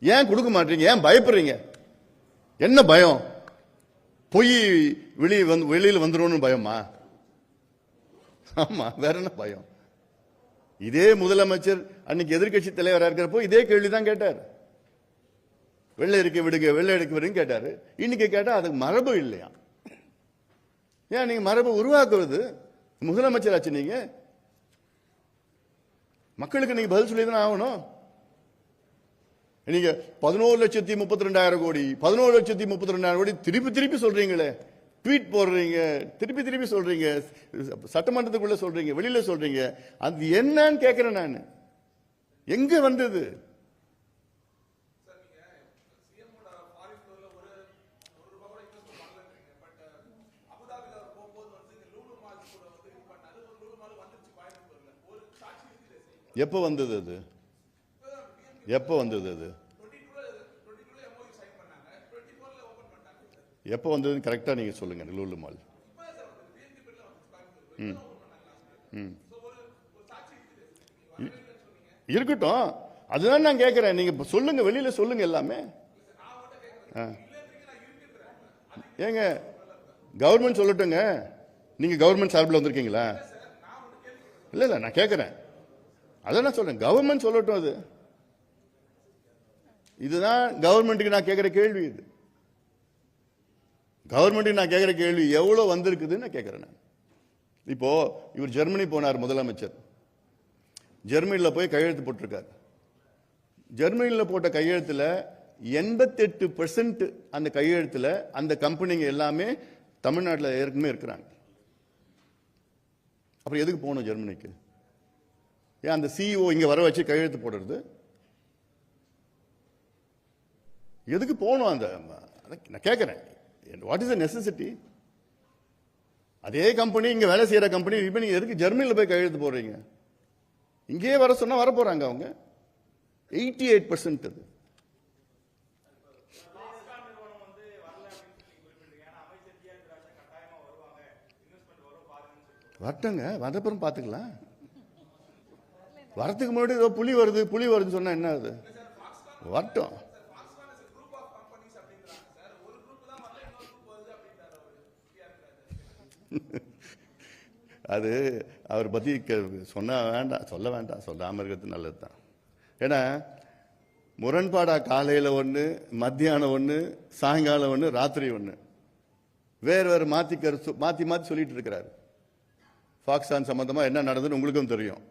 ஏன் கொடுக்க மாட்டீங்க? ஏன் பயப்படுறீங்க? என்ன பயம்? பொய் வெளியே வந்து வெளியில் வந்துரும்னு பயமா? ஆமா வேற என்ன பயம்? இதே முதலமைச்சர் அன்னைக்கு எதிர்க்கட்சி தலைவராக இருக்கிறப்போ இதே கேள்விதான் கேட்டார். வெள்ளை இருக்க விடுங்க வெள்ளை எடுக்க விடுங்க கேட்டாரு. இன்னைக்கு கேட்டா அதுக்கு மரபு இல்லையா? ஏன் நீங்க மரபு உருவாக்குவது முதலமைச்சர் ஆச்சு நீங்க. மக்களுக்கு நீங்க பதில் சொல்லி தானே ஆகணும். நீங்க பதினோரு லட்சத்தி முப்பத்தி ரெண்டாயிரம் கோடி பதினோரு லட்சத்தி முப்பத்தி ரெண்டாயிரம் கோடி திருப்பி திருப்பி சொல்றீங்களே. ட்வீட் போடுறீங்க திருப்பி திருப்பி சொல்றீங்க சட்டமன்றத்துக்குள்ள சொல்றீங்க வெளியில சொல்றீங்க. அது என்னன்னு கேட்கிறேன் நான். எங்க வந்தது? எப்போ வந்தது அது? எப்போ வந்தது அது? எப்போ வந்ததுன்னு கரெக்டாக நீங்கள் சொல்லுங்கள் லூலு மால். ம். ம். இருக்கட்டும். அதுதான் நான் கேட்குறேன் நீங்கள் இப்போ சொல்லுங்கள் வெளியில் சொல்லுங்கள் எல்லாமே. ஆ. ஏங்க கவர்மெண்ட் சொல்லட்டுங்க. நீங்கள் கவர்மெண்ட் சார்பில் வந்திருக்கீங்களா? இல்லை இல்லை நான் கேட்குறேன் அதான் நான் சொல்கிறேன் கவர்மெண்ட் சொல்லட்டும் அது. இதுதான் கவர்மெண்ட்டுக்கு நான் கேட்குற கேள்வி இது. கவர்மெண்ட்டுக்கு நான் கேட்குற கேள்வி எவ்வளோ வந்திருக்குதுன்னு நான் கேட்குறேன் நான். இப்போ இவர் ஜெர்மனி போனார் முதலமைச்சர். ஜெர்மனியில் போய் கையெழுத்து போட்டிருக்கார். ஜெர்மனியில் போட்ட கையெழுத்தில் எண்பத்தெட்டு பெர்சன்ட் அந்த கையெழுத்தில் அந்த கம்பெனிங்க எல்லாமே தமிழ்நாட்டில் ஏற்கனவே இருக்கிறாங்க. அப்புறம் எதுக்கு போகணும் ஜெர்மனிக்கு? ஏன் அந்த சிஇஓ இங்கே வர வச்சு கையெழுத்து போடுறது? எதுக்கு போகணும் அந்த நான் கேட்குறேன். வாட் இஸ் த நெசசிட்டி அதே கம்பெனி இங்கே வேலை செய்கிற கம்பெனி இப்போ நீங்கள் எதுக்கு ஜெர்மனியில் போய் கையெழுத்து போடுறீங்க? இங்கேயே வர சொன்னால் வர போகிறாங்க அவங்க. எயிட்டி எயிட் பர்சன்ட் அது. வரட்டங்க வந்தப்புறம் பார்த்துக்கலாம். வரத்துக்கு முன்னாடி ஏதோ புலி வருது புலி வருதுன்னு சொன்னால் என்ன அது? வரட்டும். அது அவர் பற்றி க- வேண்டாம் சொல்ல வேண்டாம் சொல்லாமல் இருக்கிறது நல்லது தான் ஏன்னா முரண்பாடாக காலையில் ஒன்று மத்தியானம் ஒன்று சாயங்காலம் ஒன்று ராத்திரி ஒன்று வேறு வேறு மாத்தி கருத்து மாற்றி மாற்றி சொல்லிட்டு இருக்கிறாரு. ஃபாக்ஸான் சம்மந்தமாக என்ன நடந்ததுன்னு உங்களுக்கும் தெரியும்.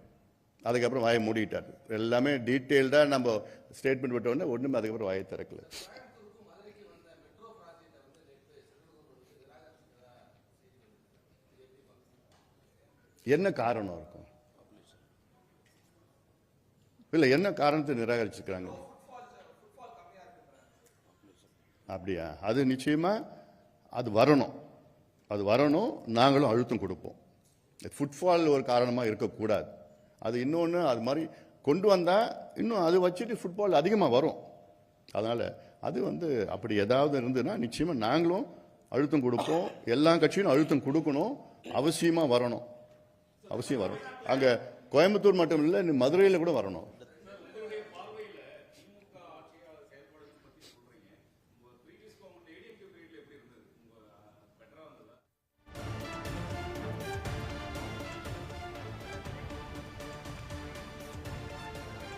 அதுக்கப்புறம் வாயை மூடிட்டார். எல்லாமே டீட்டெயில்டாக நம்ம ஸ்டேட்மெண்ட் விட்டோடனே ஒன்றுமே அதுக்கப்புறம் வாயை திறக்கல. என்ன காரணம் இருக்கும்? இல்ல என்ன காரணத்தை நிராகரிச்சிருக்கிறாங்க அப்படியா? அது நிச்சயமா அது வரணும். அது வரணும் நாங்களும் அழுத்தம் கொடுப்போம். ஃபுட்ஃபால் ஒரு காரணமாக இருக்கக்கூடாது. அது இன்னொன்று அது மாதிரி கொண்டு வந்தால் இன்னும் அது வச்சுட்டு ஃபுட்பால் அதிகமாக வரும். அதனால் அது வந்து அப்படி ஏதாவது இருந்ததுன்னா நிச்சயமாக நாங்களும் அழுத்தம் கொடுப்போம். எல்லா கட்சியும் அழுத்தம் கொடுக்கணும். அவசியமாக வரணும். அவசியம் வரும். அங்கே கோயம்புத்தூர் மட்டும் இல்லை மதுரையில் கூட வரணும்.